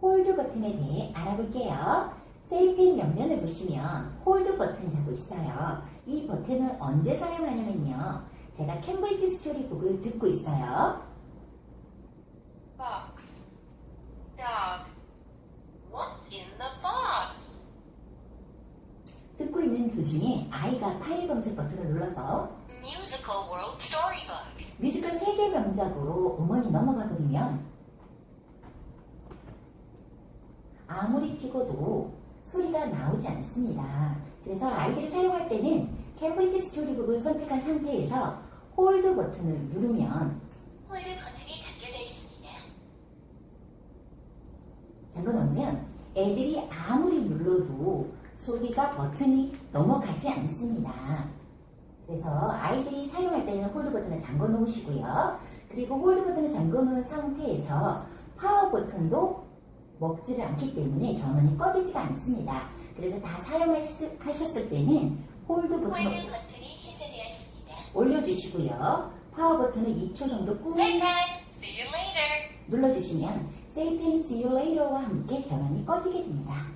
홀드 버튼에 대해 알아볼게요. 세이펜 옆면을 보시면 홀드 버튼이라고 있어요. 이 버튼을 언제 사용하냐면요. 제가 캠브리지 스토리북을 듣고 있어요. Box. Dog. What's in the box? 듣고 있는 도중에 아이가 파일 검색 버튼을 눌러서 Musical World Storybook. 뮤지컬 세계 명작으로 음원이 넘어가 버리면 아무리 찍어도 소리가 나오지 않습니다. 그래서 아이들이 사용할 때는 캠브리지 스토리북을 선택한 상태에서 홀드 버튼을 누르면 홀드 버튼이 잠겨져 있습니다. 잠궈 놓으면 애들이 아무리 눌러도 소리가 버튼이 넘어가지 않습니다. 그래서 아이들이 사용할 때는 홀드 버튼을 잠궈 놓으시고요. 그리고 홀드 버튼을 잠궈 놓은 상태에서 파워 버튼도 먹지를 않기 때문에 전원이 꺼지지가 않습니다. 그래서 다 사용하셨을 때는 홀드 버튼을. 올려주시고요. 파워 버튼을 2초 정도 꾹 Say bye. See you later. 눌러주시면 세이펜 See You Later와 함께 전원이 꺼지게 됩니다.